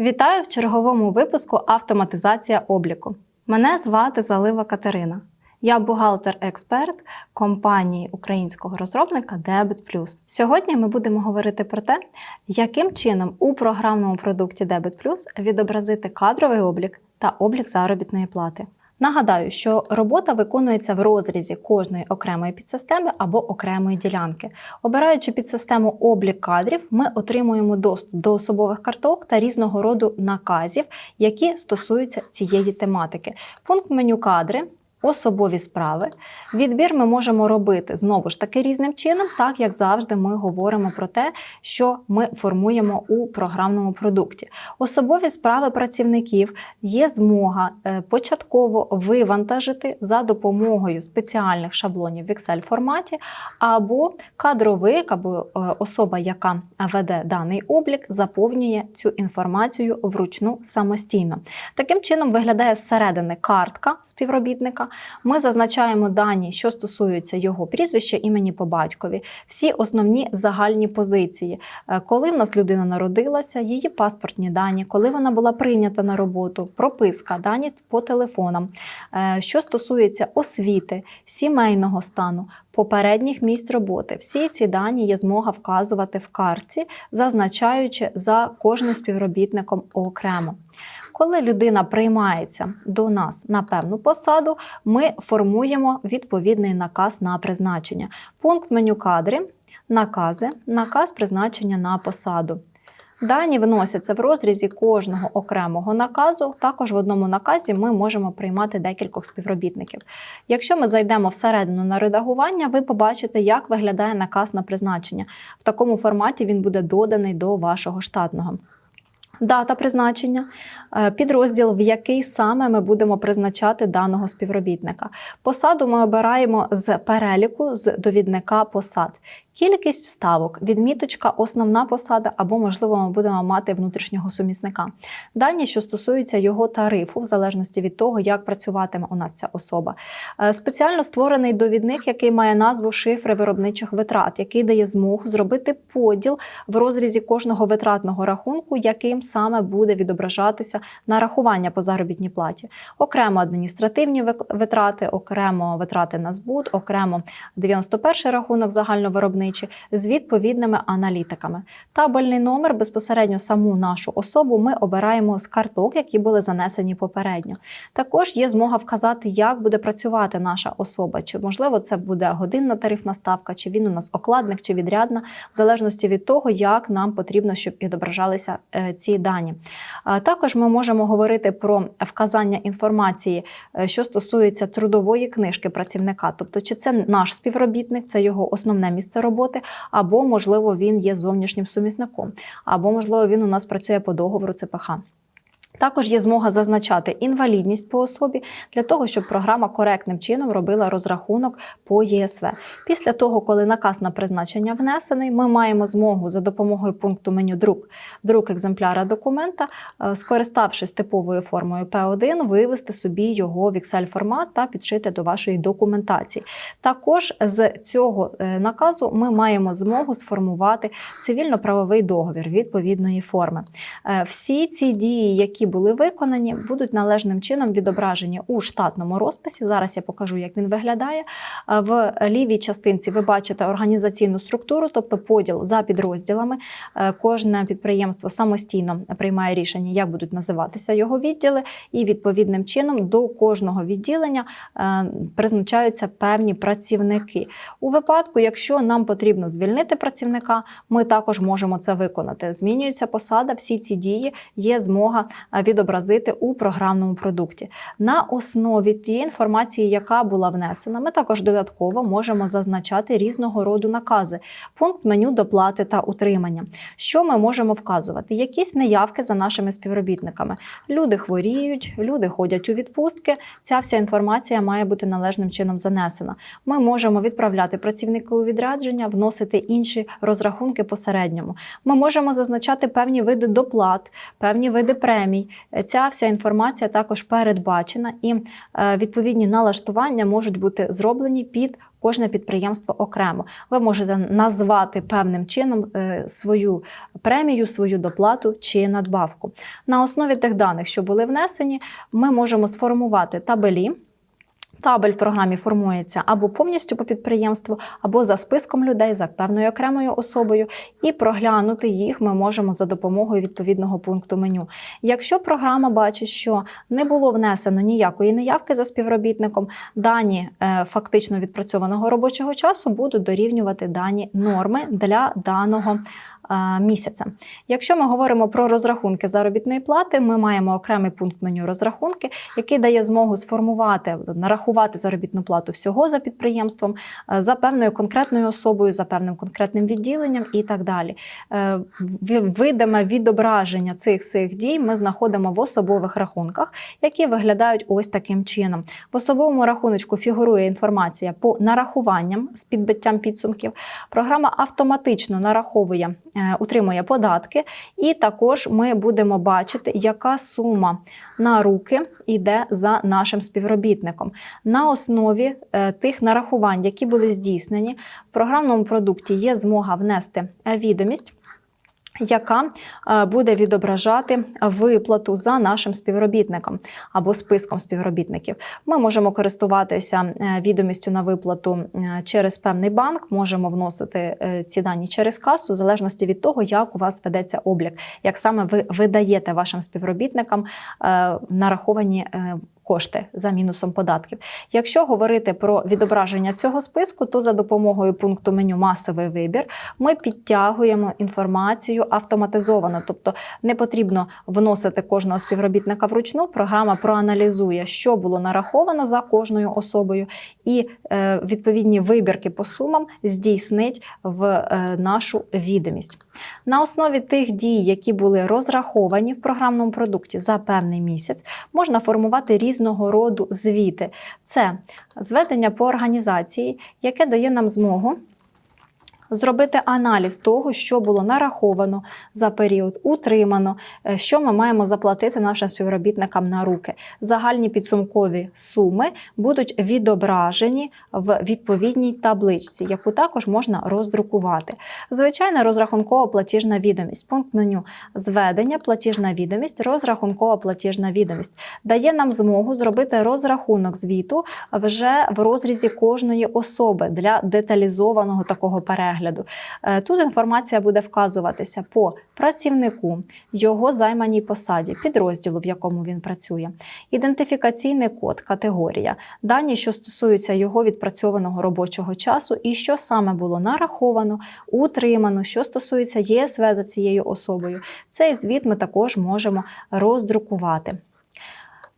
Вітаю в черговому випуску Автоматизація обліку. Мене звати Залива Катерина. Я бухгалтер-експерт компанії українського розробника Debit Plus. Сьогодні ми будемо говорити про те, яким чином у програмному продукті Debit Plus відобразити кадровий облік та облік заробітної плати. Нагадаю, що робота виконується в розрізі кожної окремої підсистеми або окремої ділянки. Обираючи підсистему облік кадрів, ми отримуємо доступ до особових карток та різного роду наказів, які стосуються цієї тематики. Пункт меню кадри. Особові справи. Відбір ми можемо робити знову ж таки різним чином, так як завжди ми говоримо про те, що ми формуємо у програмному продукті. Особові справи працівників є змога е, початково вивантажити за допомогою спеціальних шаблонів в Excel форматі, або кадровик, або е, особа, яка веде даний облік, заповнює цю інформацію вручну самостійно. Таким чином виглядає зсередини картка співробітника. Ми зазначаємо дані, що стосуються його прізвища, імені по батькові, всі основні загальні позиції, Е, коли в нас людина народилася, її паспортні дані, коли вона була прийнята на роботу, прописка, дані по телефонам, Е, що стосується освіти, сімейного стану, попередніх місць роботи. Всі ці дані є змога вказувати в картці, зазначаючи за кожним співробітником окремо. Коли людина приймається до нас на певну посаду, ми формуємо відповідний наказ на призначення. Пункт меню кадри, накази, наказ призначення на посаду. Дані вносяться в розрізі кожного окремого наказу. Також в одному наказі ми можемо приймати декількох співробітників. Якщо ми зайдемо всередину на редагування, ви побачите, як виглядає наказ на призначення. В такому форматі він буде доданий до вашого штатного. Дата призначення, е, підрозділ, в який саме ми будемо призначати даного співробітника. Посаду ми обираємо з переліку з довідника посад. Кількість ставок, відміточка, основна посада, або, можливо, ми будемо мати внутрішнього сумісника. Дані, що стосуються його тарифу, в залежності від того, як працюватиме у нас ця особа. Е, Спеціально створений довідник, який має назву шифри виробничих витрат, який дає змогу зробити поділ в розрізі кожного витратного рахунку, яким саме буде відображатися нарахування по заробітній платі. Окремо адміністративні витрати, окремо витрати на збут, окремо 91 рахунок загальновиробничий з відповідними аналітиками. Табельний номер безпосередньо саму нашу особу ми обираємо з карток, які були занесені попередньо. Також є змога вказати, як буде працювати наша особа. Чи можливо це буде годинна тарифна ставка, чи він у нас окладник, чи відрядна, в залежності від того, як нам потрібно, щоб відображалися е, ці дані. Також ми можемо говорити про вказання інформації, е, що стосується трудової книжки працівника, тобто чи це наш співробітник, це його основне місце роботи, або можливо він є зовнішнім сумісником, або можливо він у нас працює по договору ЦПХ. Також є змога зазначати інвалідність по особі для того, щоб програма коректним чином робила розрахунок по ЄСВ. Після того, коли наказ на призначення внесений, ми маємо змогу за допомогою пункту меню друк, друк екземпляра документа, е, скориставшись типовою формою P1, вивести собі його в Excel формат та підшити до вашої документації. Також з цього е, наказу ми маємо змогу сформувати цивільно-правовий договір відповідної форми. Е, Всі ці дії, які були виконані, будуть належним чином відображені у штатному розписі. Зараз я покажу, як він виглядає. В лівій частинці ви бачите організаційну структуру, тобто поділ за підрозділами. Е, Кожне підприємство самостійно приймає рішення, як будуть називатися його відділи, і відповідним чином до кожного відділення е, призначаються певні працівники. У випадку, якщо нам потрібно звільнити працівника, ми також можемо це виконати. Змінюється посада, всі ці дії є змога е, відобразити у програмному продукті. На основі тієї інформації, яка була внесена, ми також додатково можемо зазначати різного роду накази, пункт меню доплати та утримання. Що ми можемо вказувати? Якісь неявки за нашими співробітниками. Люди хворіють, люди ходять у відпустки. Ця вся інформація має бути належним чином занесена. Ми можемо відправляти працівника у відрядження, вносити інші розрахунки посередньому. Ми можемо зазначати певні види доплат, певні види премій, премій. Ця вся інформація також передбачена, і е, відповідні налаштування можуть бути зроблені під кожне підприємство окремо. Ви можете назвати певним чином е, свою премію, свою доплату чи надбавку. На основі тих даних, що були внесені, ми можемо сформувати табелі. Табель в програмі формується або повністю по підприємству, або за списком людей, за певною окремою особою, і проглянути їх ми можемо за допомогою відповідного пункту меню. Якщо програма бачить, що не було внесено ніякої неявки за співробітником, дані е, фактично відпрацьованого робочого часу будуть дорівнювати дані норми для даного місяця. Якщо ми говоримо про розрахунки заробітної плати, ми маємо окремий пункт меню розрахунки, який дає змогу сформувати, нарахувати заробітну плату всього за підприємством, е, за певною конкретною особою, за певним конкретним відділенням і так далі. Е, Видиме відображення цих всіх дій ми знаходимо в особових рахунках, які виглядають ось таким чином. В особовому рахуночку фігурує інформація по нарахуванням з підбиттям підсумків. Програма автоматично нараховує, е, утримує податки, і також ми будемо бачити, яка сума на руки йде за нашим співробітником. На основі е, тих нарахувань, які були здійснені, в програмному продукті є змога внести е, відомість яка е, буде відображати виплату за нашим співробітником або списком співробітників. Ми можемо користуватися е, відомістю на виплату е, через певний банк, можемо вносити ці дані через касу, в залежності від того, як у вас ведеться облік, як саме ви видаєте вашим співробітникам нараховані. Кошти за мінусом податків. Якщо говорити про відображення цього списку, то за допомогою пункту меню Масовий вибір ми підтягуємо інформацію автоматизовано, тобто не потрібно вносити кожного співробітника вручну. Програма проаналізує, що було нараховано за кожною особою, і е, відповідні вибірки по сумам здійснить в е, нашу відомість. На основі тих дій, які були розраховані в програмному продукті за певний місяць, можна формувати різного роду звіти. Це зведення по організації, яке дає нам змогу зробити аналіз того, що було нараховано за період, утримано, е, що ми маємо заплатити нашим співробітникам на руки. Загальні підсумкові суми будуть відображені в відповідній табличці, яку також можна роздрукувати. Звичайна розрахункова платіжна відомість. Пункт меню зведення, платіжна відомість, розрахункова платіжна відомість дає нам змогу зробити розрахунок звіту вже в розрізі кожної особи для деталізованого такого перегляду. Е, Тут інформація буде вказуватися по працівнику, його займаній посаді, підрозділу, в якому він працює, ідентифікаційний код, категорія, дані, що стосуються його відпрацьованого робочого часу, і що саме було нараховано, утримано, що стосується ЄСВ за цією особою. Цей звіт ми також можемо роздрукувати.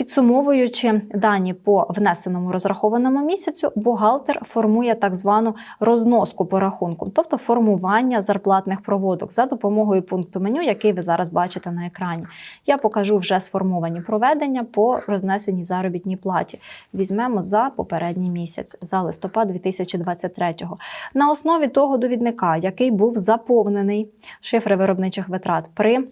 Підсумовуючи дані по внесеному розрахованому місяцю, бухгалтер формує так звану розноску по рахунку, тобто формування зарплатних проводок за допомогою пункту меню, який ви зараз бачите на екрані. Я покажу вже сформовані проведення по рознесеній заробітній платі. Візьмемо за попередній місяць, за листопад 2023 На основі того довідника, який був заповнений шифри виробничих витрат при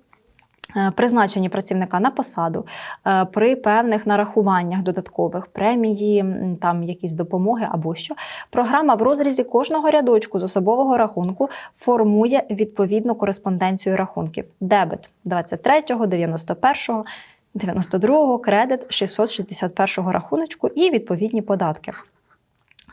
Е, Призначенні працівника на посаду е, при певних нарахуваннях додаткових премії, там якісь допомоги або що. Програма в розрізі кожного рядочку з особового рахунку формує відповідну кореспонденцію рахунків: дебет 23-го, 91-го, 92-го, кредит 661-го рахуночку і відповідні податки.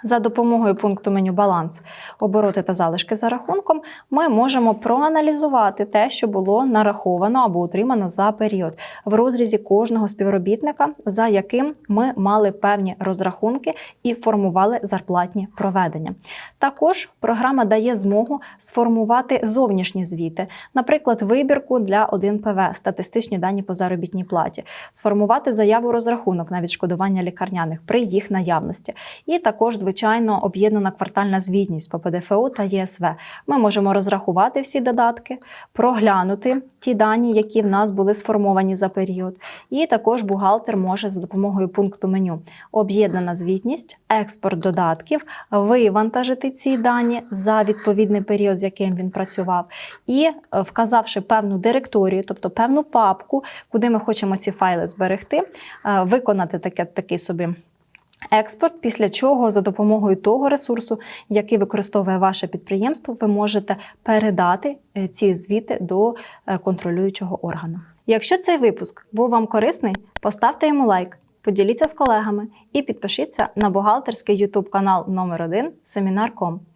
За допомогою пункту меню Баланс, обороти та залишки за рахунком ми можемо проаналізувати те, що було нараховано або утримано за період в розрізі кожного співробітника, за яким ми мали певні розрахунки і формували зарплатні проведення. Також програма дає змогу сформувати зовнішні звіти, наприклад, вибірку для 1 ПВ, статистичні дані по заробітній платі, сформувати заяву розрахунок на відшкодування лікарняних при їх наявності, і також звичайно звичайно, об'єднана квартальна звітність по ПДФО та ЄСВ. Ми можемо розрахувати всі додатки, проглянути ті дані, які в нас були сформовані за період. І також бухгалтер може за допомогою пункту меню об'єднана звітність, експорт додатків, вивантажити ці дані за відповідний період, з яким він працював, і е, вказавши певну директорію, тобто певну папку, куди ми хочемо ці файли зберегти, е, виконати таке, такий собі. Експорт, після чого за допомогою того ресурсу, який використовує ваше підприємство, ви можете передати е, ці звіти до е, контролюючого органу. Якщо цей випуск був вам корисний, поставте йому лайк, поділіться з колегами і підпишіться на бухгалтерський YouTube канал номер 1 Семінар.ком,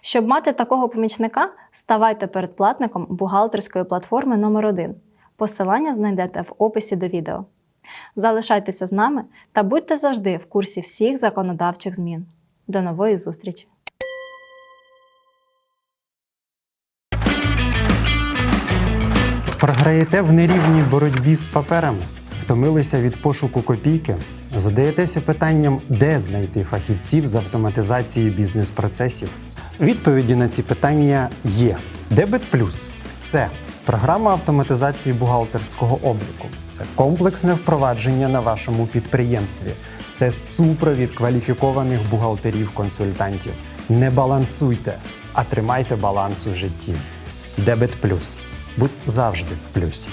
Щоб мати такого помічника, ставайте передплатником бухгалтерської платформи номер 1 Посилання знайдете в описі до відео. Залишайтеся з нами та будьте завжди в курсі всіх законодавчих змін. До нової зустрічі! Програєте в нерівній боротьбі з паперами, втомилися від пошуку копійки, задаєтеся питанням, де знайти фахівців з автоматизації бізнес-процесів. Відповіді на ці питання є. Дебет Плюс це програма автоматизації бухгалтерського обліку, це комплексне впровадження на вашому підприємстві, це супровід кваліфікованих бухгалтерів-консультантів. Не балансуйте, а тримайте баланс у житті. Дебет Плюс. Будь завжди в плюсі.